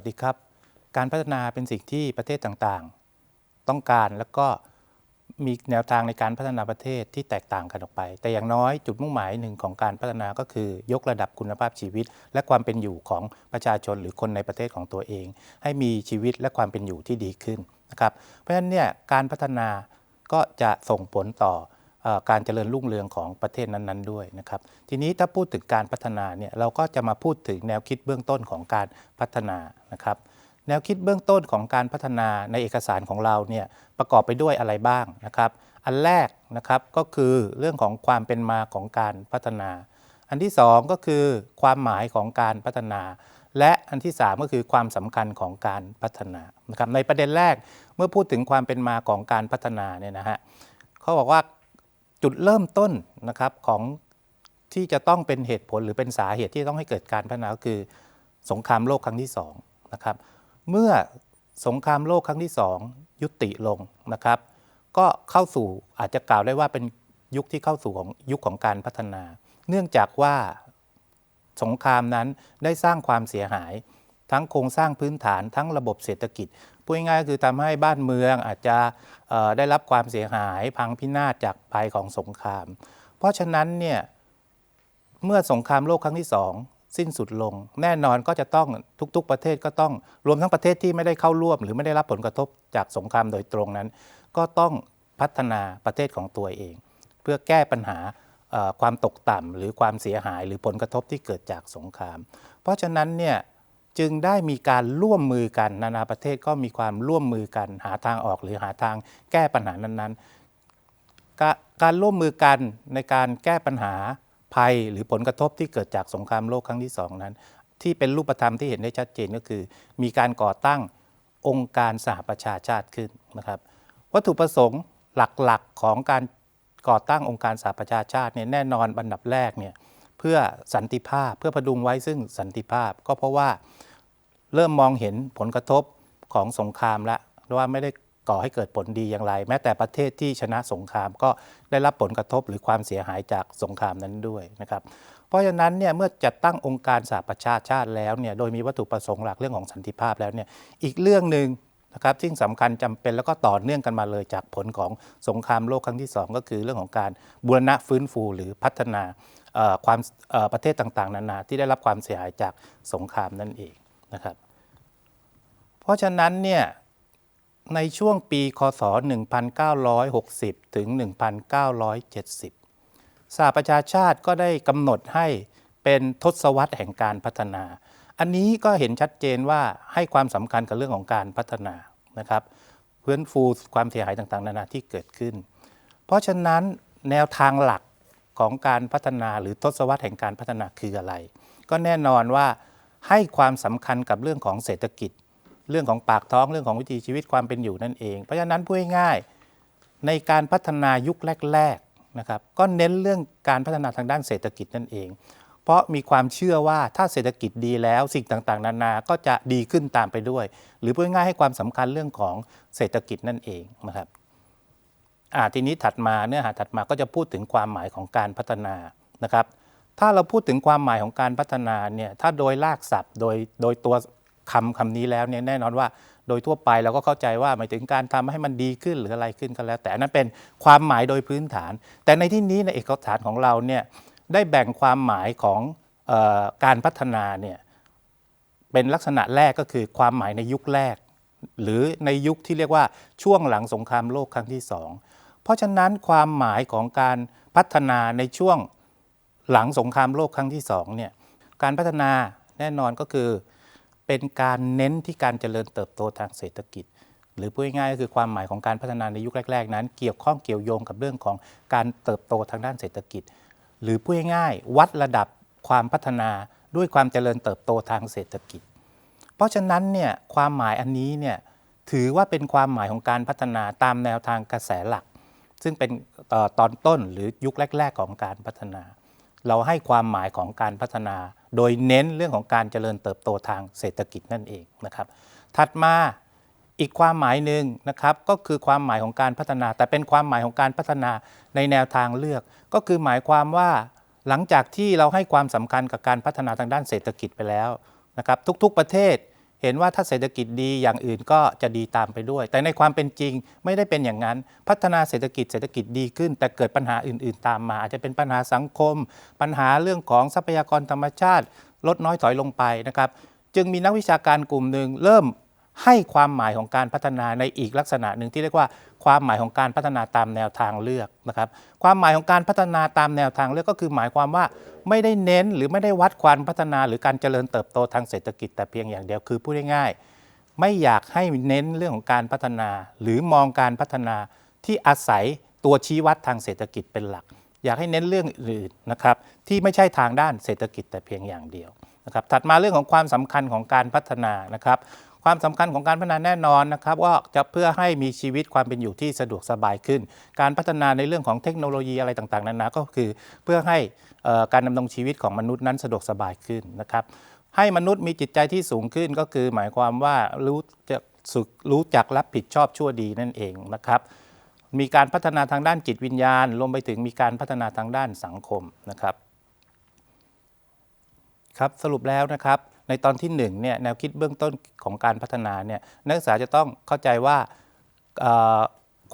สวัสดีครับ การพัฒนาเป็นสิ่งที่ประเทศต่างๆ ต้องการแล้วก็มีแนวทางในการพัฒนาประเทศที่แตกต่างกันออกไป แต่อย่างน้อยจุดมุ่งหมายหนึ่งของการพัฒนาก็คือยกระดับคุณภาพชีวิต และความเป็นอยู่ของประชาชนหรือคนในประเทศของตัวเอง ให้มีชีวิตและความเป็นอยู่ที่ดีขึ้นนะครับเพราะฉะนั้นเนี่ยการพัฒนาก็จะส่งผลต่อ การเจริญรุ่งเรืองของประเทศนั้นๆด้วยนะครับ ทีนี้ถ้าพูดถึงการพัฒนาเนี่ยเราก็จะมาพูดถึงแนวคิดเบื้องต้นของการพัฒนานะครับ แนวคิดเบื้องต้นของการพัฒนาในเอกสารของเราเนี่ยประกอบไปด้วยอะไรบ้างนะครับ อันแรกนะครับก็คือเรื่องของความเป็นมาของการพัฒนา อันที่สองก็คือความหมายของการพัฒนาและอันที่สามก็คือความสำคัญของการพัฒนานะครับในประเด็นแรกเมื่อพูดถึงความเป็นมาของการพัฒนาเนี่ยนะฮะเขาบอกว่า จุดเริ่มต้นนะครับของที่จะต้องเป็นเหตุผลหรือเป็นสาเหตุที่ต้องให้เกิดการพัฒนาคือสงครามโลกครั้งที่สองนะครับเมื่อสงครามโลกครั้งที่สองยุติลงนะครับ ก็เข้าสู่อาจจะกล่าวได้ว่าเป็นยุคที่เข้าสู่ของยุคของการพัฒนา เนื่องจากว่าสงครามนั้นได้สร้างความเสียหาย ทั้งโครงสร้างพื้นฐานทั้งระบบเศรษฐกิจ พูดง่ายๆก็คือทำให้บ้านเมืองอาจจะได้รับความเสียหายพังพินาศจากภัยของสงคราม เพราะฉะนั้นเนี่ยเมื่อสงครามโลกครั้งที่สองสิ้นสุดลง แน่นอนก็จะต้องทุก ๆ ประเทศก็ต้องรวมทั้งประเทศที่ไม่ได้เข้าร่วม หรือไม่ได้รับผลกระทบจากสงครามโดยตรงนั้น ก็ต้องพัฒนาประเทศของตัวเอง เพื่อแก้ปัญหาความตกต่ำหรือความเสียหายหรือผลกระทบที่เกิดจากสงคราม เพราะฉะนั้นเนี่ย จึงได้มีการร่วมมือกันนานาประเทศก็มีความร่วมมือกัน หาทางออกหรือหาทางแก้ปัญหานั้นๆกาการร่วมมือกันในการแก้ปัญหาภัยหรือผลกระทบที่เกิดจากสงครามโลกครั้งที่สองนั้น ที่เป็นรูปธรรมที่เห็นได้ชัดเจนก็คือ มีการก่อตั้งองค์การสหประชาชาติขึ้นนะครับ วัตถุประสงค์หลักๆของการก่อตั้งองค์การสหประชาชาติเนี่ยแน่นอนบันดับแรกเนี่ย เพื่อสันติภาพ เพื่อพดุงไว้ซึ่งสันติภาพ ก็เพราะว่าเริ่มมองเห็นผลกระทบของสงครามละว่าไม่ได้ก่อให้เกิดผลดีอย่างไร แม้แต่ประเทศที่ชนะสงครามก็ได้รับผลกระทบหรือความเสียหายจากสงครามนั้นด้วยนะครับเพราะฉะนั้นเนี่ยเมื่อจัดตั้งองค์การสหประชาชาติแล้วเนี่ยโดยมีวัตถุประสงค์หลักเรื่องของสันติภาพแล้วเนี่ยอีกเรื่องหนึ่งนะครับที่สำคัญจำเป็นแล้วก็ต่อเนื่องกันมาเลยจากผลของสงครามโลกครั้งที่สองก็คือเรื่องของการบูรณะฟื้นฟูหรือพัฒนา ความประเทศต่างๆ นานาที่ได้รับความเสียหายจากสงครามนั่นเองนะครับ เพราะฉะนั้นเนี่ยในช่วงปีคศ 1960 ถึง 1970 สหประชาชาติก็ได้กำหนดให้เป็นทศวรรษแห่งการพัฒนา อันนี้ก็เห็นชัดเจนว่าให้ความสำคัญกับเรื่องของการพัฒนานะครับเพื้นฟูความเสียหายต่างๆ นานาที่เกิดขึ้น เพราะฉะนั้นแนวทางหลัก ของการพัฒนาหรือทศวรรษแห่งการพัฒนาคืออะไร ก็แน่นอนว่าให้ความสำคัญกับเรื่องของเศรษฐกิจ เรื่องของปากท้องเรื่องของวิถีชีวิตความเป็นอยู่นั่นเอง เพราะฉะนั้นพูดง่ายๆในการพัฒนายุคแรกๆนะครับก็เน้นเรื่องการพัฒนาทางด้านเศรษฐกิจนั่นเอง เพราะมีความเชื่อว่าถ้าเศรษฐกิจดีแล้วสิ่งต่างๆ นานาก็จะดีขึ้นตามไปด้วย หรือพูดง่ายๆให้ความสำคัญเรื่องของเศรษฐกิจนั่นเองนะครับ ทีนี้ถัดมาเนื้อหาถัดมาก็จะพูดถึงความหมายของการพัฒนานะครับ ถ้าเราพูดถึงความหมายของการพัฒนาเนี่ยถ้าโดยลากศัพท์ โดยโดยตัวคำคำนี้แล้วเนี่ยแน่นอนว่า โดยทั่วไปเราก็เข้าใจว่าหมายถึงการทำให้มันดีขึ้นหรืออะไรขึ้นก็แล้ว แต่นั้นเป็นความหมายโดยพื้นฐาน แต่ในที่นี้ในเอกสารของเราเนี่ยได้แบ่งความหมายของออการพัฒนาเนี่ยเป็นลักษณะแรกก็คือความหมายในยุคแรก หรือในยุคที่เรียกว่าช่วงหลังสงครามโลกครั้งที่สอง เพราะฉะนั้นความหมายของการพัฒนาในช่วงหลังสงครามโลกครั้งที่สองเนี่ยการพัฒนาแน่นอนก็คือเป็นการเน้นที่การเจริญเติบโตทางเศรษฐกิจ หรือพูดง่ายๆก็คือความหมายของการพัฒนาในยุคแรก ๆ นั้น เกี่ยวข้องเกี่ยวโยงกับเรื่องของการเติบโตทางด้านเศรษฐกิจ หรือพูดง่ายๆวัดระดับความพัฒนาด้วยความเจริญเติบโตทางเศรษฐกิจ เพราะฉะนั้นเนี่ยความหมายอันนี้เนี่ยถือว่าเป็นความหมายของการพัฒนาตามแนวทางกระแสหลัก ซึ่งเป็นตอนต้นหรือยุคแรก ๆ ของการพัฒนา เราให้ความหมายของการพัฒนา โดยเน้นเรื่องของการเจริญเติบโตทางเศรษฐกิจนั่นเองนะครับ ถัดมาอีกความหมายหนึ่งนะครับก็คือความหมายของการพัฒนา แต่เป็นความหมายของการพัฒนาในแนวทางเลือก ก็คือหมายความว่าหลังจากที่เราให้ความสำคัญกับการพัฒนาทางด้านเศรษฐกิจไปแล้วนะครับ ทุกๆประเทศ เห็นว่าถ้าเศรษฐกิจดีอย่างอื่นก็จะดีตามไปด้วย แต่ในความเป็นจริงไม่ได้เป็นอย่างนั้น พัฒนาเศรษฐกิจเศรษฐกิจดีขึ้น แต่เกิดปัญหาอื่น ๆ ตามมา อาจจะเป็นปัญหาสังคม ปัญหาเรื่องของทรัพยากรธรรมชาติ ลดน้อยถอยลงไปนะครับ จึงมีนักวิชาการกลุ่มหนึ่งเริ่ม ให้ความหมายของการพัฒนาในอีกลักษณะหนึ่งที่เรียกว่าความหมายของการพัฒนาตามแนวทางเลือกนะครับ ความหมายของการพัฒนาตามแนวทางเลือกก็คือหมายความว่าไม่ได้เน้นหรือไม่ได้วัดความพัฒนา หรือการเจริญเติบโตทางเศรษฐกิจแต่เพียงอย่างเดียวคือพูดง่ายๆไม่อยากให้เน้นเรื่องของการพัฒนา หรือมองการพัฒนาที่อาศัยตัวชี้วัดทางเศรษฐกิจเป็นหลัก อยากให้เน้นเรื่องอื่นนะครับที่ไม่ใช่ทางด้านเศรษฐกิจแต่เพียงอย่างเดียวนะครับถัดมาเรื่องของความสำคัญของการพัฒนานะครับ ความสำคัญของการพัฒนาแน่นอนนะครับว่าจะเพื่อให้มีชีวิตความเป็นอยู่ที่สะดวกสบายขึ้น การพัฒนาในเรื่องของเทคโนโลยีอะไรต่างๆนานาก็คือ เพื่อให้การดำรงชีวิตของมนุษย์นั้นสะดวกสบายขึ้นนะครับให้มนุษย์มีจิตใจที่สูงขึ้นก็คือ หมายความว่ารู้จักสึกรู้จักรับผิดชอบชั่วดีนั่นเองนะครับมีการพัฒนาทางด้านจิตวิญญาณ รวมไปถึงมีการพัฒนาทางด้านสังคมนะครับ ครับสรุปแล้วนะครับ ในตอนที่1เนี่ยแนวคิดเบื้องต้นของการพัฒนาเนี่ยนักศึกษาจะต้องเข้าใจว่า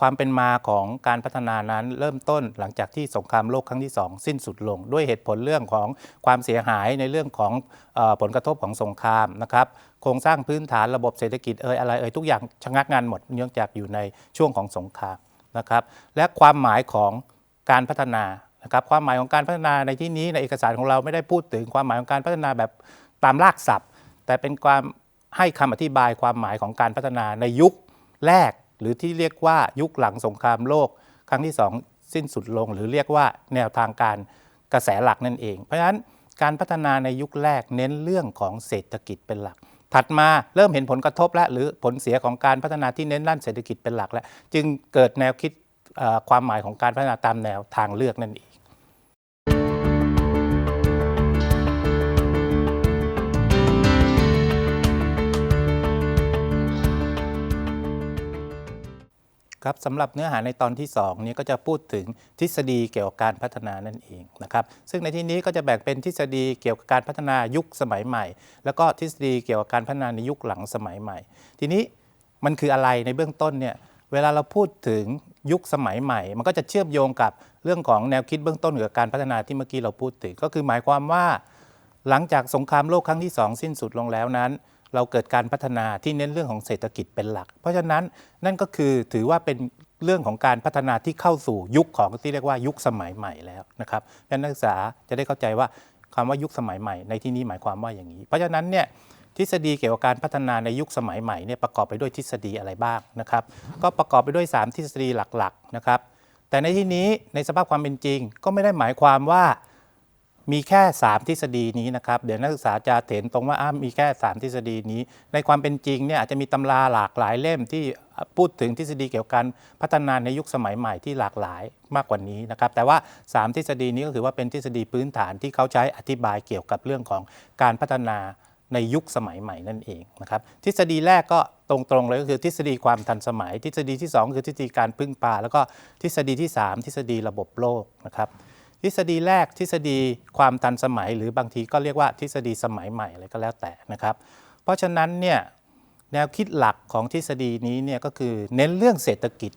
ความเป็นมาของการพัฒนานั้นเริ่มต้นหลังจากที่สงครามโลกครั้งที่ 2 สิ้นสุดลง ด้วยเหตุผลเรื่องของความเสียหายในเรื่องของอผลกระทบของสงครามนะครับโครงสร้างพื้นฐานระบบเศรษฐกิจเอ่ยอะไรเอ่ยทุกอย่างชะงักงานหมดเนื่องจากอยู่ในช่วงของสงครามนะครับและความหมายของการพัฒนานะครับความหมายของการพัฒนาในที่นี้ในเอกสารของเราไม่ได้พูดถึงความหมายของการพัฒนาแบบ ตามรากศัพท์ แต่เป็นความให้คำอธิบายความหมายของการพัฒนาในยุคแรก หรือที่เรียกว่ายุคหลังสงครามโลก ครั้งที่สองสิ้นสุดลง หรือเรียกว่าแนวทางการกระแสหลักนั่นเอง เพราะฉะนั้นการพัฒนาในยุคแรกเน้นเรื่องของเศรษฐกิจเป็นหลัก ถัดมาเริ่มเห็นผลกระทบและหรือผลเสียของการพัฒนาที่เน้นด้านเศรษฐกิจเป็นหลักแล้วจึงเกิดแนวคิดความหมายของการพัฒนาตามแนวทางเลือกนั่นเอง ครับสำหรับเนื้อหาในตอนที่2นี้ก็จะพูดถึงทฤษฎีเกี่ยวกับการพัฒนานั่นเองนะครับซึ่งในที่นี้ก็จะแบ่งเป็นทฤษฎีเกี่ยวกับการพัฒนายุคสมัยใหม่ แล้วก็ทฤษฎีเกี่ยวกับการพัฒนาในยุคหลังสมัยใหม่ ทีนี้มันคืออะไรในเบื้องต้นเนี่ยเวลาเราพูดถึงยุคสมัยใหม่ มันก็จะเชื่อมโยงกับเรื่องของแนวคิดเบื้องต้นเกี่ยวกับการพัฒนาที่เมื่อกี้เราพูดถึงก็คือหมายความว่า หลังจากสงครามโลกครั้งที่ 2 สิ้นสุดลงแล้วนั้น เราเกิดการพัฒนาที่เน้นเรื่องของเศรษฐกิจเป็นหลัก เพราะฉะนั้นนั่นก็คือถือว่าเป็นเรื่องของการพัฒนาที่เข้าสู่ยุคของที่เรียกว่ายุคสมัยใหม่แล้วนะครับดังนักศึกษาจะได้เข้าใจว่าคำว่ายุคสมัยใหม่ในที่นี้หมายความว่าอย่างนี้ เพราะฉะนั้นเนี่ยทฤษฎีเกี่ยวกับการพัฒนาในยุคสมัยใหม่เนี่ยประกอบไปด้วยทฤษฎีอะไรบ้างนะครับ ก็ประกอบไปด้วย 3 ทฤษฎีหลักๆนะครับ แต่ในที่นี้ในสภาพความเป็นจริง ก็ไม่ได้หมายความว่า มีแค่ 3 ทฤษฎีนี้นะครับ เดี๋ยวนักศึกษาจะเห็นตรงว่าอ้ามีแค่ 3 ทฤษฎีนี้ ในความเป็นจริงเนี่ยอาจจะมีตำราหลากหลายเล่มที่พูดถึงทฤษฎีเกี่ยวกับการพัฒนาในยุคสมัยใหม่ที่หลากหลายมากกว่านี้นะครับ แต่ว่า 3 ทฤษฎีนี้ก็คือว่าเป็นทฤษฎีพื้นฐานที่เขาใช้อธิบายเกี่ยวกับเรื่องของการพัฒนาในยุคสมัยใหม่นั่นเองนะครับทฤษฎีแรกก็ตรงๆเลยก็คือทฤษฎีความทันสมัย ทฤษฎีที่ 2 คือทฤษฎีการพึ่งพาแล้วก็ทฤษฎีที่ 3 ทฤษฎีระบบโลกนะครับ ฤษฎีแรกทฤษฎีความทันสมัย หรือบางทีก็เรียกว่าทฤษฎีสมัยใหม่อะไรก็แล้วแต่นะครับ เพราะฉะนั้นเนี่ยแนวคิดหลักของทฤษฎีนี้เนี่ยก็คือเน้นเรื่องเศรษฐกิจ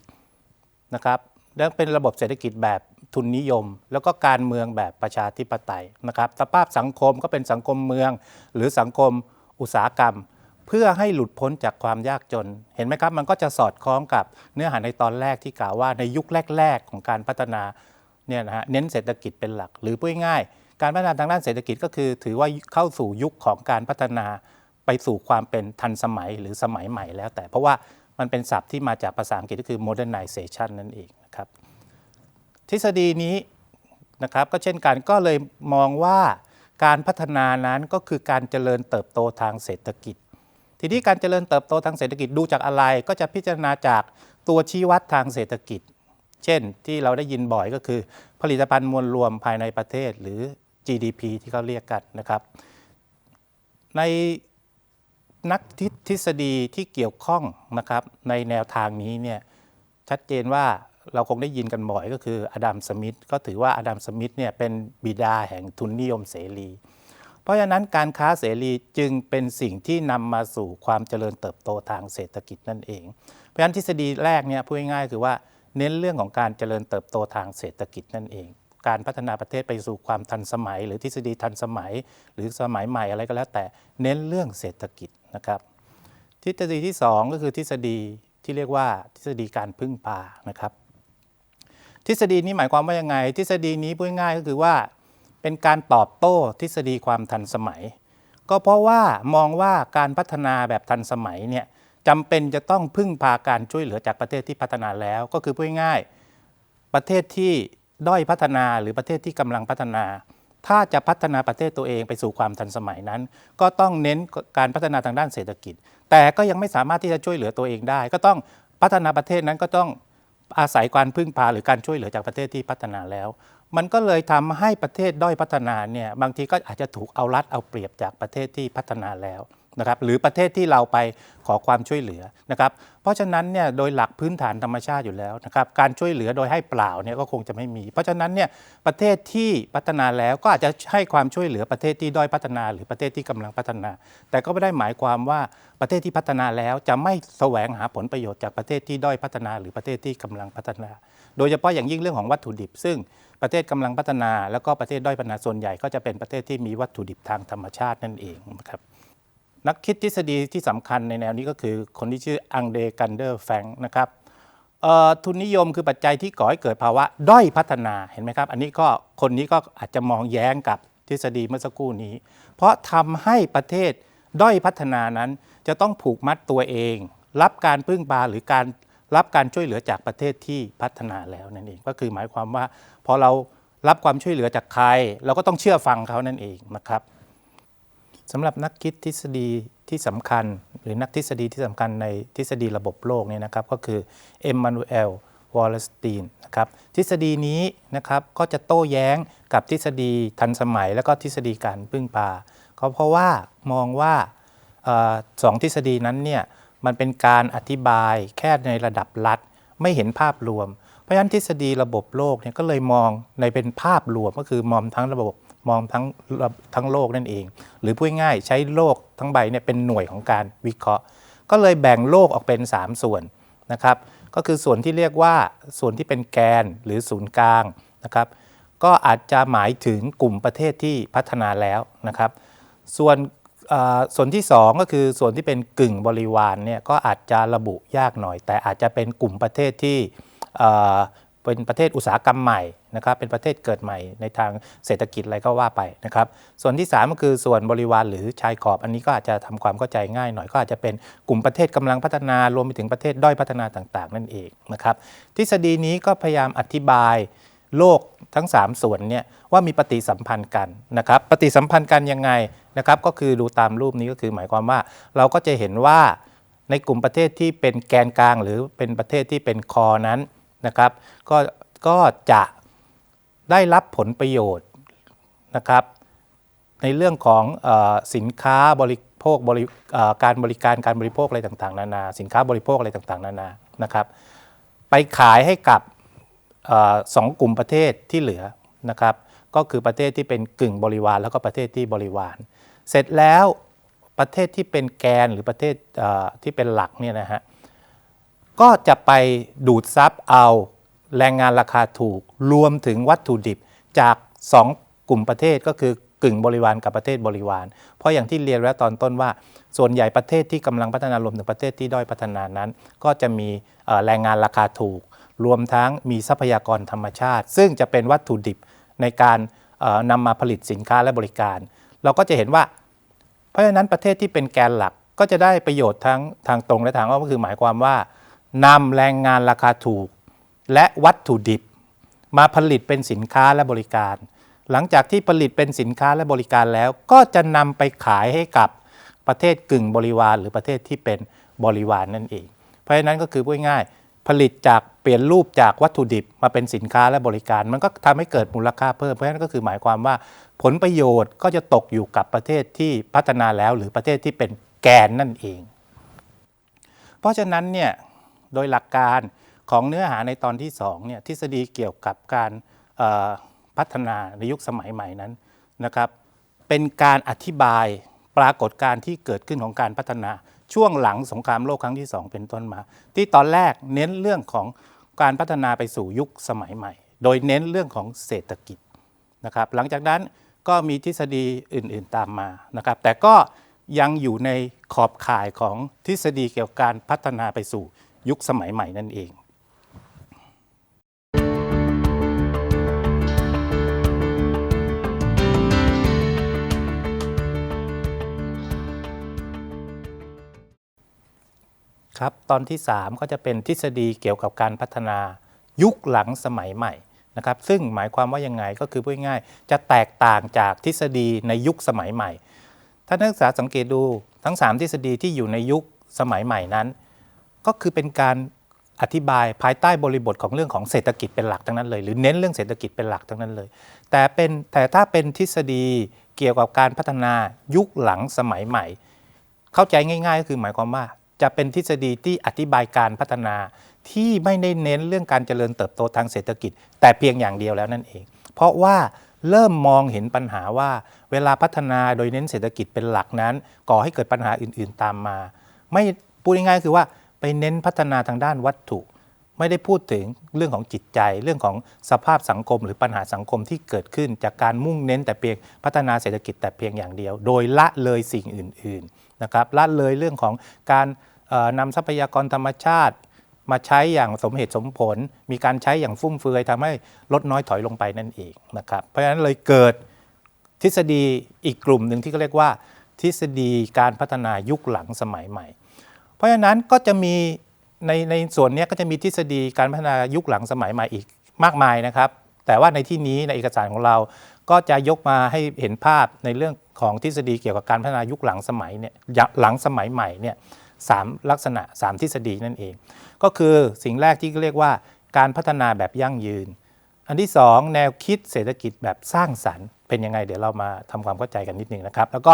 นะครับและเป็นระบบเศรษฐกิจแบบทุนนิยม แล้วก็การเมืองแบบประชาธิปไตยนะครับสภาพสังคมก็เป็นสังคมเมือง หรือสังคมอุตสาหกรรม เพื่อให้หลุดพ้นจากความยากจน เห็นไหมครับ มันก็จะสอดคล้องกับเนื้อหาในตอนแรกที่กล่าวว่าในยุคแรก ๆ ของการพัฒนา เนี่ยนะฮะเน้นเศรษฐกิจเป็นหลัก หรือพูดง่ายๆการพัฒนาทางด้านเศรษฐกิจก็คือ ถือว่าเข้าสู่ยุคของการพัฒนาไปสู่ความเป็นทันสมัยหรือสมัยใหม่แล้ว แต่เพราะว่ามันเป็นศัพท์ที่มาจากภาษาอังกฤษก็คือ modernization นั่นเองนะครับทฤษฎีนี้นะครับก็เช่นกันก็เลยมองว่าการพัฒนานั้นก็คือการเจริญเติบโตทางเศรษฐกิจ ทีนี้การเจริญเติบโตทางเศรษฐกิจดูจากอะไรก็จะพิจารณาจากตัวชี้วัดทางเศรษฐกิจ เช่นที่เราได้ยินบ่อยก็คือ ผลิตภัณฑ์มวลรวมภายในประเทศหรือ GDP ที่เขาเรียกกันนะครับ ในนักทฤษฎีที่เกี่ยวข้องนะครับ ในแนวทางนี้เนี่ยชัดเจนว่าเราคงได้ยินกันบ่อยก็คืออดัมสมิธก็ถือว่าอดัมสมิธเนี่ยเป็นบิดาแห่งทุนนิยมเสรี เพราะฉะนั้นการค้าเสรีจึงเป็นสิ่งที่นำมาสู่ความเจริญเติบโตทางเศรษฐกิจนั่นเอง เพราะฉะนั้นทฤษฎีแรกเนี่ยพูดง่ายๆคือว่า เน้นเรื่องของการเจริญเติบโตทางเศรษฐกิจนั่นเอง การพัฒนาประเทศไปสู่ความทันสมัย หรือทฤษฎีทันสมัย หรือสมัยใหม่อะไรก็แล้ว แต่เน้นเรื่องเศรษฐกิจนะครับทฤษฎีที่ 2 ก็คือทฤษฎีที่เรียกว่าทฤษฎีการพึ่งพานะครับ ทฤษฎีนี้หมายความว่ายังไง ทฤษฎีนี้พูดง่ายก็คือว่า เป็นการตอบโต้ทฤษฎีความทันสมัย ก็เพราะว่ามองว่าการพัฒนาแบบทันสมัยเนี่ย จำเป็นจะต้องพึ่งพาการช่วยเหลือจากประเทศที่พัฒนาแล้ว ก็คือพูดง่ายๆประเทศที่ด้อยพัฒนาหรือประเทศที่กำลังพัฒนา ถ้าจะพัฒนาประเทศตัวเองไปสู่ความทันสมัยนั้น ก็ต้องเน้นการพัฒนาทางด้านเศรษฐกิจ แต่ก็ยังไม่สามารถที่จะช่วยเหลือตัวเองได้ ก็ต้องพัฒนาประเทศนั้นก็ต้องอาศัยการพึ่งพาหรือการช่วยเหลือจากประเทศที่พัฒนาแล้ว มันก็เลยทำให้ประเทศด้อยพัฒนาเนี่ยบางทีก็อาจจะถูกเอารัดเอาเปรียบจากประเทศที่พัฒนาแล้ว นะครับหรือประเทศที่เราไปขอความช่วยเหลือนะครับเพราะฉะนั้นเนี่ยโดยหลักพื้นฐานธรรมชาติอยู่แล้วนะครับการช่วยเหลือโดยให้เปล่าเนี่ยก็คงจะไม่มี เพราะฉะนั้นเนี่ยประเทศที่พัฒนาแล้วก็อาจจะให้ความช่วยเหลือประเทศที่ด้อยพัฒนา หรือประเทศที่กำลังพัฒนา แต่ก็ไม่ได้หมายความว่าประเทศที่พัฒนาแล้วจะไม่แสวงหาผลประโยชน์จากประเทศที่ด้อยพัฒนา หรือประเทศที่กำลังพัฒนา โดยเฉพาะอย่างยิ่งเรื่องของวัตถุดิบ ซึ่งประเทศกำลังพัฒนา แล้วก็ประเทศด้อยพัฒนาส่วนใหญ่ก็จะเป็นประเทศที่มีวัตถุดิบทางธรรมชาตินั่นเองนะครับ นักคิดทฤษฎีที่สำคัญในแนวนี้ก็คือคนที่ชื่ออังเดกันเดอร์แฟงนะครับทุนนิยมคือปัจจัยที่ก่อให้เกิดภาวะด้อยพัฒนาเห็นไหมครับ อันนี้ก็คนนี้ก็อาจจะมองแย้งกับทฤษฎีเมื่อสักครู่นี้ เพราะทำให้ประเทศด้อยพัฒนานั้นจะต้องผูกมัดตัวเอง รับการพึ่งพาหรือการรับการช่วยเหลือจากประเทศที่พัฒนาแล้วนั่นเอง ก็คือหมายความว่าพอเรารับความช่วยเหลือจากใคร เราก็ต้องเชื่อฟังเขานั่นเองนะครับ สำหรับนักคิดทฤษฎีที่สำคัญ หรือนักทฤษฎีที่สำคัญในทฤษฎีระบบโลกเนี่ยนะครับก็คือเอ็มมานูเอลวอลสตีนนะครับทฤษฎีนี้นะครับก็จะโต้แย้งกับทฤษฎีทันสมัย แล้วก็ทฤษฎีการพึ่งพาก็เพราะว่ามองว่าสองทฤษฎีนั้นเนี่ยมันเป็นการอธิบายแค่ในระดับรัฐ ไม่เห็นภาพรวม เพราะฉะนั้นทฤษฎีระบบโลกเนี่ยก็เลยมองในเป็นภาพรวมก็คือมองทั้งระบบ มองทั้งทั้งโลกนั่นเอง หรือพูดง่ายใช้โลกทั้งใบเนี่ยเป็นหน่วยของการวิเคราะห์ ก็เลยแบ่งโลกออกเป็น 3 ส่วนนะครับ ก็คือส่วนที่เรียกว่าส่วนที่เป็นแกนหรือศูนย์กลางนะครับ ก็อาจจะหมายถึงกลุ่มประเทศที่พัฒนาแล้วนะครับ ส่วนส่วนที่ 2 ก็คือส่วนที่เป็นกึ่งบริวารเนี่ยก็อาจจะระบุยากหน่อย แต่อาจจะเป็นกลุ่มประเทศที่ เป็นประเทศอุตสาหกรรมใหม่นะครับเป็นประเทศเกิดใหม่ในทางเศรษฐกิจอะไรก็ว่าไปนะครับส่วนที่ 3 ก็คือส่วนบริวารหรือชายขอบ อันนี้ก็อาจจะทำความเข้าใจง่ายหน่อยก็อาจจะเป็นกลุ่มประเทศกำลังพัฒนารวมไปถึงประเทศด้อยพัฒนาต่างๆ นั่นเองนะครับทฤษฎีนี้ก็พยายามอธิบายโลกทั้ง 3 ส่วนเนี่ยว่ามีปฏิสัมพันธ์กันนะครับปฏิสัมพันธ์กันยังไงนะครับก็คือดูตามรูปนี้ก็คือหมายความว่า เราก็จะเห็นว่าในกลุ่มประเทศที่เป็นแกนกลางหรือเป็นประเทศที่เป็นคอนั้น นะครับก็ก็จะได้รับผลประโยชน์นะครับ ในเรื่องของอสินค้าบริโภคบริการบริการการบริโภคอะไรต่างๆ นานาสินค้าบริโภคอะไรต่างๆ นานานะครับ ไปขายให้กับสองกลุ่มประเทศที่เหลือนะครับ ก็คือประเทศที่เป็นกึ่งบริวาร แล้วก็ประเทศที่บริวาร เสร็จแล้วประเทศที่เป็นแกนหรือประเทศที่เป็นหลักเนี่ยนะฮะ ก็จะไปดูดซับเอาแรงงานราคาถูก รวมถึงวัตถุดิบจาก 2 กลุ่มประเทศก็คือกึ่งบริวารกับประเทศบริวาร เพราะอย่างที่เรียนแล้วตอนต้นว่า ส่วนใหญ่ประเทศที่กำลังพัฒนารวมถึงประเทศที่ด้อยพัฒนานั้น ก็จะมีแรงงานราคาถูก รวมทั้งมีทรัพยากรธรรมชาติ ซึ่งจะเป็นวัตถุดิบในการนำมาผลิตสินค้าและบริการ เราก็จะเห็นว่า เพราะฉะนั้นประเทศที่เป็นแกนหลักก็จะได้ประโยชน์ทั้งทางตรงและทางอ้อมก็คือหมายความว่า นำแรงงานราคาถูก และวัตถุดิบ มาผลิตเป็นสินค้าและบริการ หลังจากที่ผลิตเป็นสินค้าและบริการแล้ว ก็จะนำไปขายให้กับประเทศกึ่งบริวาร หรือประเทศที่เป็นบริวารนนั่นเอง เพราะฉะนั้นก็คือพูดง่ายผลิตจากเปลี่ยนรูปจากวัตถุดิบมาเป็นสินค้าและบริการ มันก็ทำให้เกิดมูลค่าเพิ่มเพราะฉะนั้นก็คือหมายความว่า ผลประโยชน์ก็จะตกอยู่กับประเทศที่พัฒนาแล้ว หรือประเทศที่เป็นแกนนั่นเอง เพราะฉะนั้นเนี่ย โดยหลักการของเนื้อหาในตอนที่2เนี่ยทฤษฎีเกี่ยวกับการพัฒนาในยุคสมัยใหม่นั้นนะครับเป็นการอธิบายปรากฏการณ์ที่เกิดขึ้นของการพัฒนาช่วงหลังสงครามโลกครั้งที่สองเป็นต้นมา ที่ตอนแรกเน้นเรื่องของการพัฒนาไปสู่ยุคสมัยใหม่ โดยเน้นเรื่องของเศรษฐกิจนะครับหลังจากนั้นก็มีทฤษฎีอื่น ๆตามมานะครับแต่ก็ยังอยู่ในขอบข่ายของทฤษฎีเกี่ยวกับการพัฒนาไปสู่ ยุคสมัยใหม่นั่นเองครับตอนที่ 3 ก็จะเป็นทฤษฎีเกี่ยวกับการพัฒนายุคหลังสมัยใหม่นะครับ ซึ่งหมายความว่ายังไงก็คือพูดง่ายๆจะแตกต่างจากทฤษฎีในยุคสมัยใหม่ ถ้านักศึกษาสังเกตดูทั้ง 3 ทฤษฎีที่อยู่ในยุคสมัยใหม่นั้น ก็คือเป็นการอธิบายภายใต้บริบทของเรื่องของเศรษฐกิจเป็นหลักทั้งนั้นเลย หรือเน้นเรื่องเศรษฐกิจเป็นหลักทั้งนั้นเลย แต่เป็นแต่ถ้าเป็นทฤษฎีเกี่ยวกับการพัฒนายุคหลังสมัยใหม่ เข้าใจง่าย ๆ ก็คือหมายความว่า จะเป็นทฤษฎีที่อธิบายการพัฒนาที่ไม่ได้เน้นเรื่องการเจริญเติบโตทางเศรษฐกิจ แต่เพียงอย่างเดียวแล้วนั่นเอง เพราะว่าเริ่มมองเห็นปัญหาว่า เวลาพัฒนาโดยเน้นเศรษฐกิจเป็นหลักนั้น ก่อให้เกิดปัญหาอื่น ๆ ตามมา ไม่พูดง่ายๆคือว่า ไปเน้นพัฒนาทางด้านวัตถุ ไม่ได้พูดถึงเรื่องของจิตใจ เรื่องของสภาพสังคม หรือปัญหาสังคมที่เกิดขึ้น จากการมุ่งเน้นแต่เพียงพัฒนาเศรษฐกิจแต่เพียงอย่างเดียว โดยละเลยสิ่งอื่นๆนะครับละเลยเรื่องของการนำทรัพยากรธรรมชาติ มาใช้อย่างสมเหตุสมผล มีการใช้อย่างฟุ่มเฟือยทำให้ลดน้อยถอยลงไปนั่นเองนะครับเพราะฉะนั้นเลยเกิดทฤษฎีอีกกลุ่มหนึ่งที่เขาเรียกว่า ทฤษฎีการพัฒนายุคหลังสมัยใหม่ เพราะฉะนั้นก็จะมีในในส่วนนี้ก็จะมีทฤษฎีการพัฒนายุคหลังสมัยใหม่อีกมากมายนะครับ แต่ว่าในที่นี้ในเอกสารของเราก็จะยกมาให้เห็นภาพในเรื่องของทฤษฎีเกี่ยวกับการพัฒนายุคหลังสมัยเนี่ยหลังสมัยใหม่เนี่ยสามลักษณะ 3 ทฤษฎีนั่นเอง ก็คือสิ่งแรกที่เรียกว่าการพัฒนาแบบยั่งยืน อันที่ 2 แนวคิดเศรษฐกิจแบบสร้างสรรค์ เป็นยังไงเดี๋ยวเรามาทำความเข้าใจกันนิดนึงนะครับ แล้วก็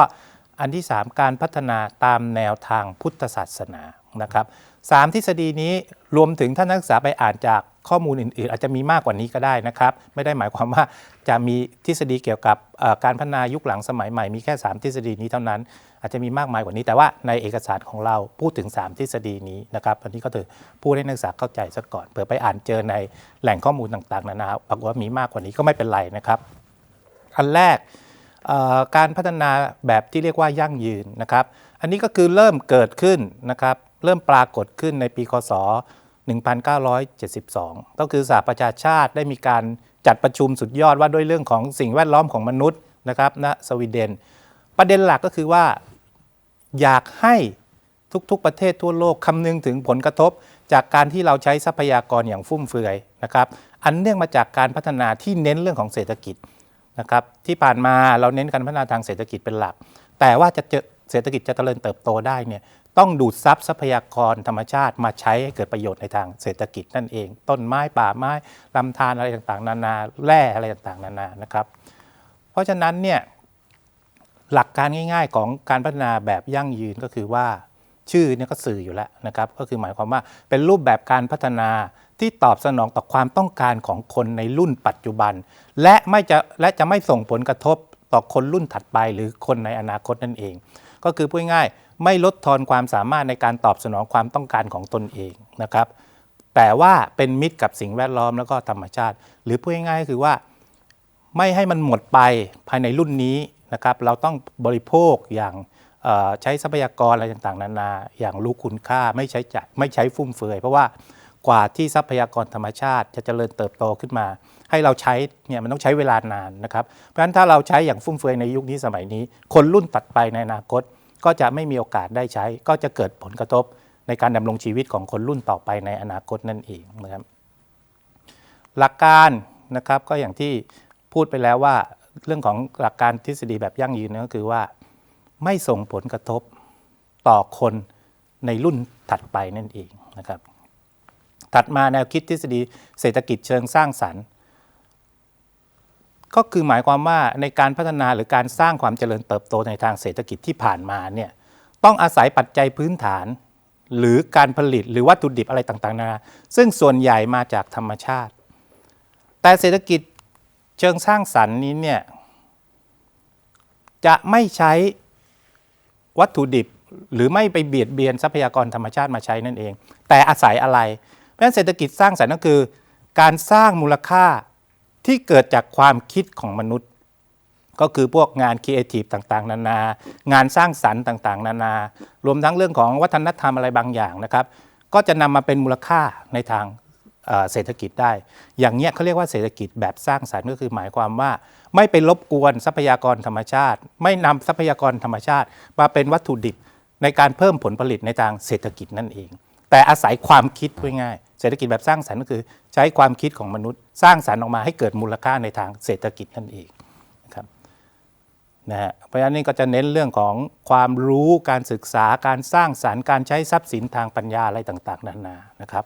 อันที่ 3 การพัฒนาตามแนวทางพุทธศาสนานะครับสามทฤษฎีนี้รวมถึงท่านนักศึกษาไปอ่านจากข้อมูลอื่น ๆ อาจจะมีมากกว่านี้ก็ได้นะครับ ไม่ได้หมายความว่าจะมีทฤษฎีเกี่ยวกับการพัฒนายุคหลังสมัยใหม่มีแค่ 3 ทฤษฎีนี้เท่านั้น อาจจะมีมากมายกว่านี้ แต่ว่าในเอกสารของเราพูดถึง 3 ทฤษฎีนี้นะครับอันนี้ก็ถือพูดให้นักศึกษาเข้าใจซะก่อนเผื่อไปอ่านเจอในแหล่งข้อมูลต่าง ๆ นานาปรากฏว่ามีมากกว่านี้ก็ไม่เป็นไรนะครับ อันแรก การพัฒนาแบบที่เรียกว่ายั่งยืนนะครับ อันนี้ก็คือเริ่มเกิดขึ้นนะครับ เริ่มปรากฏขึ้นในปีคศ 1972 ก็คือสหประชาชาติได้มีการจัดประชุมสุดยอดว่าด้วยเรื่องของสิ่งแวดล้อมของมนุษย์นะครับณสวีเดน ประเด็นหลักก็คือว่าอยากให้ทุกๆประเทศทั่วโลกคำนึงถึงผลกระทบ จากการที่เราใช้ทรัพยากรอย่างฟุ่มเฟือยนะครับ อันเนื่องมาจากการพัฒนาที่เน้นเรื่องของเศรษฐกิจ นะครับที่ผ่านมาเราเน้นการพัฒนาทางเศรษฐกิจเป็นหลัก แต่ว่าจะเจอเศรษฐกิจจะเจริญเติบโตได้เนี่ยต้องดูดซับทรัพยากรธรรมชาติมาใช้ให้เกิดประโยชน์ในทางเศรษฐกิจนั่นเอง ต้นไม้ป่าไม้ลำธารอะไรต่างๆ นานาแร่อะไรต่างๆ นานานะครับ เพราะฉะนั้นเนี่ยหลักการง่าย ๆ ของการพัฒนาแบบยั่งยืนก็คือว่าชื่อเนี่ยก็สื่ออยู่แล้วนะครับ ก็คือหมายความว่าเป็นรูปแบบการพัฒนา ที่ตอบสนองต่อความต้องการของคนในรุ่นปัจจุบัน และไม่จะและจะไม่ส่งผลกระทบต่อคนรุ่นถัดไป หรือคนในอนาคตนั่นเอง ก็คือพูดง่ายๆไม่ลดทอนความสามารถในการตอบสนองความต้องการของตนเองนะครับ แต่ว่าเป็นมิตรกับสิ่งแวดล้อมแล้วก็ธรรมชาติ หรือพูดง่ายๆก็คือว่าไม่ให้มันหมดไปภายในรุ่นนี้นะครับ เราต้องบริโภคอย่างใช้ทรัพยากรอะไรต่างๆ นานา อย่างรู้คุณค่าไม่ใช้จ่ายไม่ใช้ฟุ่มเฟือยเพราะว่า กว่าที่ทรัพยากรธรรมชาติ จะเจริญเติบโตขึ้นมา ให้เราใช้เนี่ยมันต้องใช้เวลานานนะครับ เพราะฉะนั้นถ้าเราใช้อย่างฟุ่มเฟือยในยุคนี้สมัยนี้ คนรุ่นตัดไปในอนาคต ก็จะไม่มีโอกาสได้ใช้ ก็จะเกิดผลกระทบในการดำรงชีวิตของคนรุ่นต่อไปในอนาคตนั่นเองนะครับ หลักการนะครับก็อย่างที่พูดไปแล้วว่าเรื่องของหลักการทฤษฎีแบบยั่งยืนนนก็คือว่า ไม่ส่งผลกระทบต่อคนในรุ่นถัดไปนั่นเองนะครับ ถัดมาแนวคิดทฤษฎีเศรษฐกิจเชิงสร้างสรรค์ ก็คือหมายความว่าในการพัฒนาหรือการสร้างความเจริญเติบโตในทางเศรษฐกิจที่ผ่านมาเนี่ยต้องอาศัยปัจจัยพื้นฐาน หรือการผลิตหรือวัตถุดิบอะไรต่างๆนานาซึ่งส่วนใหญ่มาจากธรรมชาติ แต่เศรษฐกิจเชิงสร้างสรรค์นี้เนี่ยจะไม่ใช้วัตถุดิบหรือไม่ไปเบียดเบียนทรัพยากรธรรมชาติมาใช้นั่นเอง แต่อาศัยอะไร เพราะฉะนั้นเศรษฐกิจสร้างสรรค์ก็คือ การสร้างมูลค่าที่เกิดจากความคิดของมนุษย์ ก็คือพวกงานครีเอทีฟต่างๆ นานา งานสร้างสรรค์ต่างๆ นานา รวมทั้งเรื่องของวัฒนธรรมอะไรบางอย่างนะครับ ก็จะนำมาเป็นมูลค่าในทางเศรษฐกิจได้ อย่างเนี้ยเขาเรียกว่าเศรษฐกิจแบบสร้างสรรค์ก็คือหมายความว่า ไม่ไปรบกวนทรัพยากรธรรมชาติ ไม่นำทรัพยากรธรรมชาติ มาเป็นวัตถุดิบในการเพิ่มผลผลิตในทางเศรษฐกิจนั่นเอง แต่อาศัยความคิดง่าย เศรษฐกิจแบบสร้างสรรค์ก็คือ ใช้ความคิดของมนุษย์ สร้างสรรค์ออกมาให้เกิดมูลค่าในทางเศรษฐกิจนั่นเองนะครับนะฮะเพราะฉะนั้นนี่ก็จะเน้นเรื่องของความรู้การศึกษาการสร้างสารรค์การใช้ทรัพย์สินทางปัญญาอะไรต่าง ๆ นานานะครับ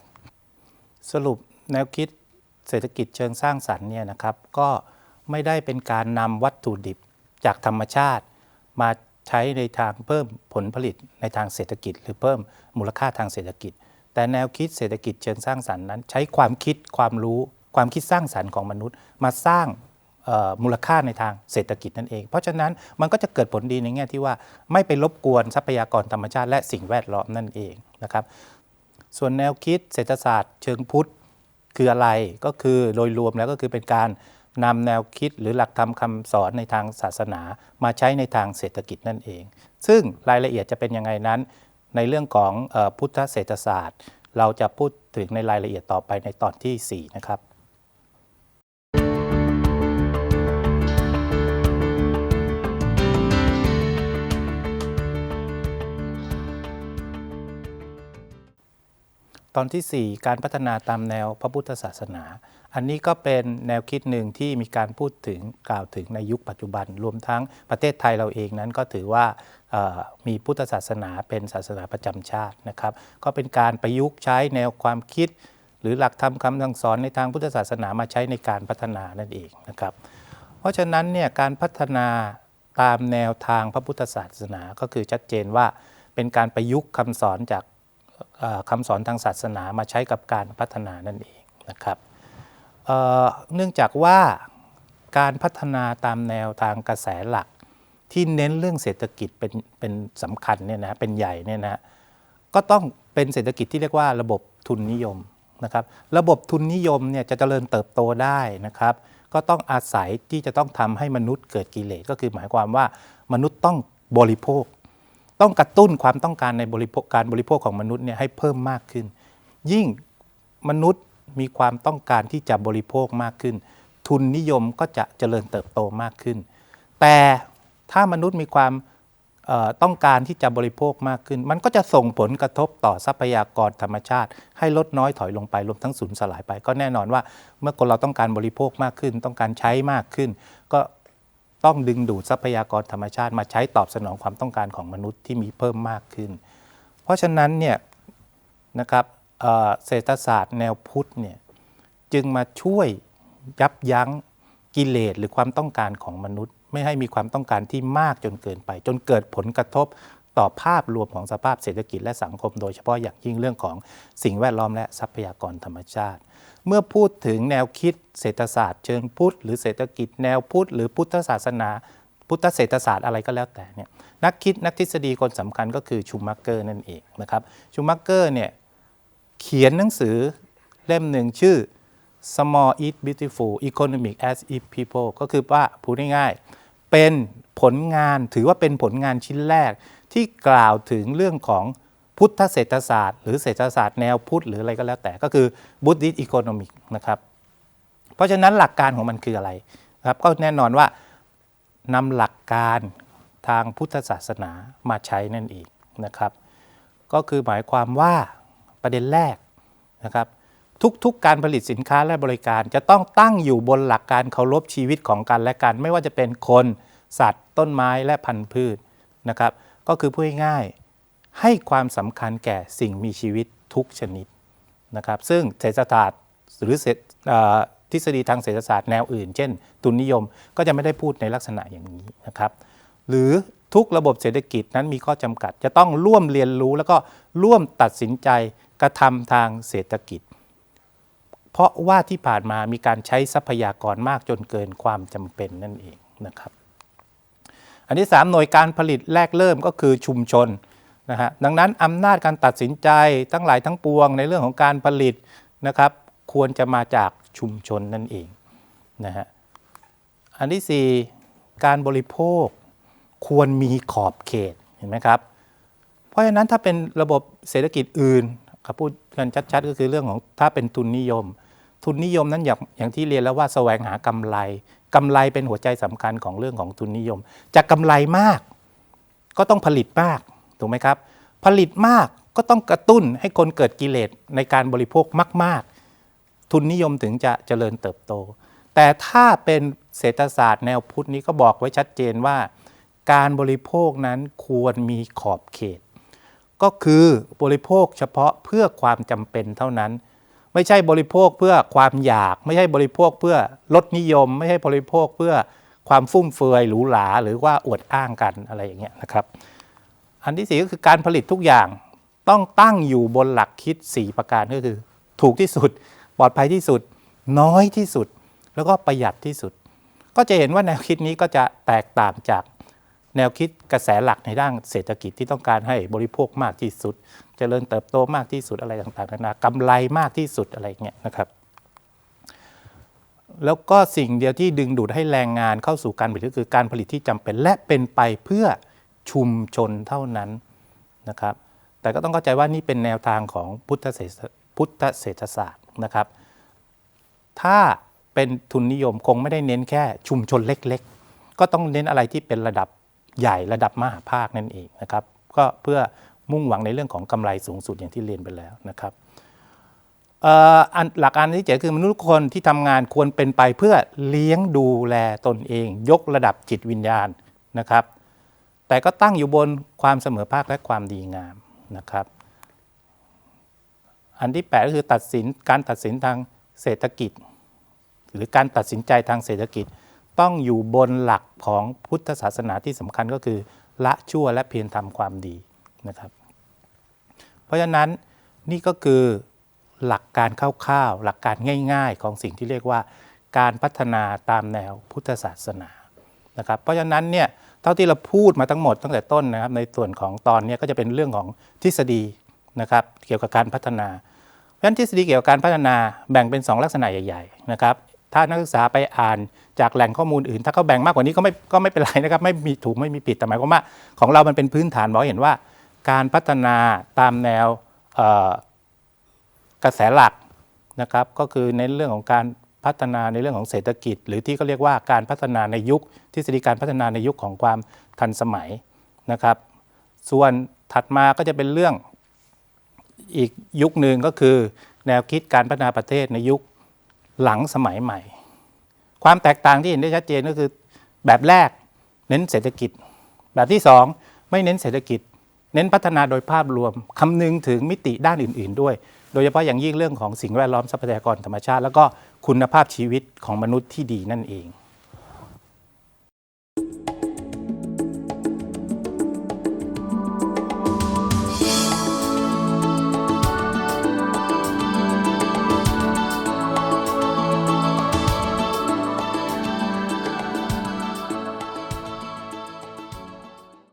สรุปแนวคิดเศรษฐกิจเชิงสร้างสรรค์เนี่ยนะครับ ก็ไม่ได้เป็นการนำวัตถุดิบจากธรรมชาติ มาใช้ในทางเพิ่มผลผลิตในทางเศรษฐกิจ หรือเพิ่มมูลค่าทางเศรษฐกิจ แต่แนวคิดเศรษฐกิจเชิงสร้างสรรค์นั้น ใช้ความคิดความรู้ความคิดสร้างสรรค์ของมนุษย์ มาสร้างมูลค่าในทางเศรษฐกิจนั่นเอง เพราะฉะนั้นมันก็จะเกิดผลดีในแง่ที่ว่าไม่ไปรบกวนทรัพยากรธรรมชาติและสิ่งแวดล้อมนั่นเองนะครับ ส่วนแนวคิดเศรษฐศาสตร์เชิงพุทธคืออะไรก็คือโดยรวมแล้วก็คือเป็นการนำแนวคิดหรือหลักธรรมคำสอนในทางศาสนา มาใช้ในทางเศรษฐกิจนั่นเอง ซึ่งรายละเอียดจะเป็นยังไงนั้น ในเรื่องของอพุทธเศรษฐศาสตร์ เราจะพูดถึงในรายละเอียดต่อไปในตอนทีสี่4 นะครับตอนทีสี่ 4 การพัฒนาตามแนวพระพุทธศาสนา อันนี้ก็เป็นแนวคิดหนึ่งที่มีการพูดถึงกล่าวถึงในยุคปัจจุบัน รวมทั้งประเทศไทยเราเองนั้นก็ถือว่ามีพุทธศาสนาเป็นศาสนาประจำชาตินะครับ ก็เป็นการประยุกต์ใช้แนวความคิด หรือหลักธรรมคำสั่งสอนในทางพุทธศาสนามาใช้ในการพัฒนานั่นเองนะครับ เพราะฉะนั้นเนี่ยการพัฒนาตามแนวทางพระพุทธศาสนาก็คือชัดเจนว่าเป็นการประยุกต์คำสอนจากคำสอนทางศาสนามาใช้กับการพัฒนานั่นเองนะครับ เนื่องจากว่าการพัฒนาตามแนวทางกระแสหลัก ที่เน้นเรื่องเศรษฐกิจเป็นเป็นสำคัญเนี่ยนะเป็นใหญ่เนี่ยนะก็ต้องเป็นเศรษฐกิจที่เรียกว่าระบบทุนนิยมนะครับระบบทุนนิยมเนี่ยจะเจริญเติบโตได้นะครับ ก็ต้องอาศัยที่จะต้องทำให้มนุษย์เกิดกิเลสก็คือหมายความว่ามนุษย์ต้องบริโภค ต้องกระตุ้นความต้องการในบริโภคการบริโภคของมนุษย์เนี่ยให้เพิ่มมากขึ้น ยิ่งมนุษย์ มีความต้องการที่จะบริโภคมากขึ้น ทุนนิยมก็จะเจริญเติบโตมากขึ้น แต่ถ้ามนุษย์มีความต้องการที่จะบริโภคมากขึ้น มันก็จะส่งผลกระทบต่อทรัพยากรธรรมชาติ ให้ลดน้อยถอยลงไปรวมทั้งสูญสลายไป ก็แน่นอนว่าเมื่อคนเราต้องการบริโภคมากขึ้น ต้องการใช้มากขึ้น ก็ต้องดึงดูดทรัพยากรธรรมชาติ มาใช้ตอบสนองความต้องการของมนุษย์ที่มีเพิ่มมากขึ้น เพราะฉะนั้นเนี่ยนะครับ เศรษฐศาสตร์แนวพุทธเนี่ยจึงมาช่วยยับยั้งกิเลสหรือความต้องการของมนุษย์ ไม่ให้มีความต้องการที่มากจนเกินไป จนเกิดผลกระทบต่อภาพรวมของสภาพเศรษฐกิจและสังคม โดยเฉพาะอย่างยิ่งเรื่องของสิ่งแวดล้อมและทรัพยากรธรรมชาติ เมื่อพูดถึงแนวคิดเศรษฐศาสตร์เชิงพุทธหรือเศรษฐกิจแนวพุทธหรือพุทธศาสนาพุทธเศรษฐศาสตร์อะไรก็แล้วแต่เนี่ยนักคิดนักทฤษฎีคนสำคัญก็คือชูมักเกอร์นั่นเองนะครับชูมักเกอร์เนี่ย เขียนหนังสือเล่มหนึ่งชื่อ Small Eat Beautiful Economic as If People ก็คือว่าพูดง่ายๆเป็นผลงานถือว่าเป็นผลงานชิ้นแรกที่กล่าวถึงเรื่องของพุทธเศรษฐศาสตร์ หรือเศรษฐศาสตร์แนวพุทธหรืออะไรก็แล้วแต่ก็คือ Buddhist Economic นะครับ เพราะฉะนั้นหลักการของมันคืออะไรครับก็แน่นอนว่านำหลักการทางพุทธศาสนามาใช้นั่นเองนะครับ ก็คือหมายความว่า ประเด็นแรกนะครับทุกๆ การผลิตสินค้าและบริการจะต้องตั้งอยู่บนหลักการเคารพชีวิตของกันและกัน ไม่ว่าจะเป็นคนสัตว์ ต้นไม้และพันธุ์พืชนะครับก็คือพูดง่ายๆให้ความสำคัญแก่สิ่งมีชีวิตทุกชนิดนะครับซึ่งเศรษฐศาสตร์หรือทฤษฎีทางเศรษฐศาสตร์แนวอื่น เช่น ทุนนิยมก็จะไม่ได้พูดในลักษณะอย่างนี้นะครับหรือทุกระบบเศรษฐกิจนั้นมีข้อจำกัด จะต้องร่วมเรียนรู้แล้วก็ร่วมตัดสินใจ กระทำทางเศรษฐกิจ เพราะว่าที่ผ่านมามีการใช้ทรัพยากรมากจนเกินความจำเป็นนั่นเองนะครับ อันที่ 3 หน่วยการผลิตแรกเริ่มก็คือชุมชนนะฮะดังนั้นอำนาจการตัดสินใจทั้งหลายทั้งปวงในเรื่องของการผลิตนะครับควรจะมาจากชุมชนนั่นเองนะฮะอันที่ 4 การบริโภคควรมีขอบเขตเห็นไหมครับ เพราะฉะนั้นถ้าเป็นระบบเศรษฐกิจอื่น ครับพูดกันชัด ๆ ก็คือเรื่องของถ้าเป็นทุนนิยม ทุนนิยมนั้นอย่างอย่างที่เรียนแล้วว่าแสวงหากำไรกำไรเป็นหัวใจสำคัญของเรื่องของทุนนิยม จะกำไรมาก ก็ต้องผลิตมากถูกไหมครับ ผลิตมากก็ต้องกระตุ้นให้คนเกิดกิเลสในการบริโภคมาก ๆ ทุนนิยมถึงจะเจริญเติบโต แต่ถ้าเป็นเศรษฐศาสตร์แนวพุทธนี้ก็บอกไว้ชัดเจนว่า การบริโภคนั้นควรมีขอบเขต ก็คือบริโภคเฉพาะเพื่อความจำเป็นเท่านั้น ไม่ใช่บริโภคเพื่อความอยาก ไม่ใช่บริโภคเพื่อลดนิยม ไม่ใช่บริโภคเพื่อความฟุ่มเฟือยหรูหราหรือว่าอวดอ้างกันอะไรอย่างเงี้ยนะครับ อันที่สี่ก็คือการผลิตทุกอย่างต้องตั้งอยู่บนหลักคิด 4 ประการก็คือ ถูกที่สุด ปลอดภัยที่สุด น้อยที่สุด แล้วก็ประหยัดที่สุด ก็จะเห็นว่าแนวคิดนี้ก็จะแตกต่างจาก แนวคิดกระแสหลักในด้านเศรษฐกิจที่ต้องการให้บริโภคมากที่สุดเจริญเติบโตมากที่สุดอะไรต่างๆนานากำไรมากที่สุดอะไรเงี้ยนะครับ แล้วก็สิ่งเดียวที่ดึงดูดให้แรงงานเข้าสู่การผลิตก็คือการผลิตที่จำเป็นและเป็นไปเพื่อชุมชนเท่านั้นนะครับ แต่ก็ต้องเข้าใจว่านี่เป็นแนวทางของพุทธเศพุทธเศรษฐศาสตร์นะครับ ถ้าเป็นทุนนิยมคงไม่ได้เน้นแค่ชุมชนเล็ก ๆ ก็ต้องเน้นอะไรที่เป็นระดับ ใหญ่ระดับมหาภาคนั่นเองนะครับ ก็เพื่อมุ่งหวังในเรื่องของกำไรสูงสุดอย่างที่เรียนไปแล้วนะครับหลักการที่เจ๋คือมนุษย์ทุกคนที่ทำงานควรเป็นไปเพื่อเลี้ยงดูแลตนเอง ยกระดับจิตวิญญาณนะครับ แต่ก็ตั้งอยู่บนความเสมอภาคและความดีงามนะครับ อันที่แปดก็คือตัดสินการตัดสินทางเศรษฐกิจ หรือการตัดสินใจทางเศรษฐกิจ ต้องอยู่บนหลักของพุทธศาสนาที่สำคัญก็คือ ละชั่วและเพียรทำความดีนะครับ เพราะฉะนั้นนี่ก็คือหลักการคร่าวๆ หลักการง่าย ๆ ของสิ่งที่เรียกว่า การพัฒนาตามแนวพุทธศาสนานะครับ เพราะฉะนั้นเนี่ยเท่าที่เราพูดมาทั้งหมดตั้งแต่ต้นนะครับ ในส่วนของตอนนี้ก็จะเป็นเรื่องของทฤษฎีนะครับ เกี่ยวกับการพัฒนาเพราะฉะนั้นทฤษฎีเกี่ยวกับการพัฒนาแบ่งเป็น 2 ลักษณะใหญ่ ๆ นะครับ ถ้านักศึกษาไปอ่าน จากแหล่งข้อมูลอื่น ถ้าเขาแบ่งมากกว่านี้ก็ไม่ก็ไม่เป็นไรนะครับ ไม่มีถูกไม่มีผิดแต่หมายความว่า ของเรามันเป็นพื้นฐานบอกเห็นว่า การพัฒนาตามแนวกระแสหลักนะครับ ก็คือในเรื่องของการพัฒนาในเรื่องของเศรษฐกิจ หรือที่เขาเรียกว่าการพัฒนาในยุคทฤษฎีการพัฒนาในยุคของความทันสมัยนะครับ ส่วนถัดมาก็จะเป็นเรื่องอีกยุคหนึ่งก็คือ แนวคิดการพัฒนาประเทศในยุคหลังสมัยใหม่ ความแตกต่างที่เห็นได้ชัดเจนก็คือ แบบแรกเน้นเศรษฐกิจ แบบที่สองไม่เน้นเศรษฐกิจ เน้นพัฒนาโดยภาพรวมคำนึงถึงมิติด้านอื่น ๆ ด้วย โดยเฉพาะอย่างยิ่งเรื่องของสิ่งแวดล้อมทรัพยากรธรรมชาติ แล้วก็คุณภาพชีวิตของมนุษย์ที่ดีนั่นเอง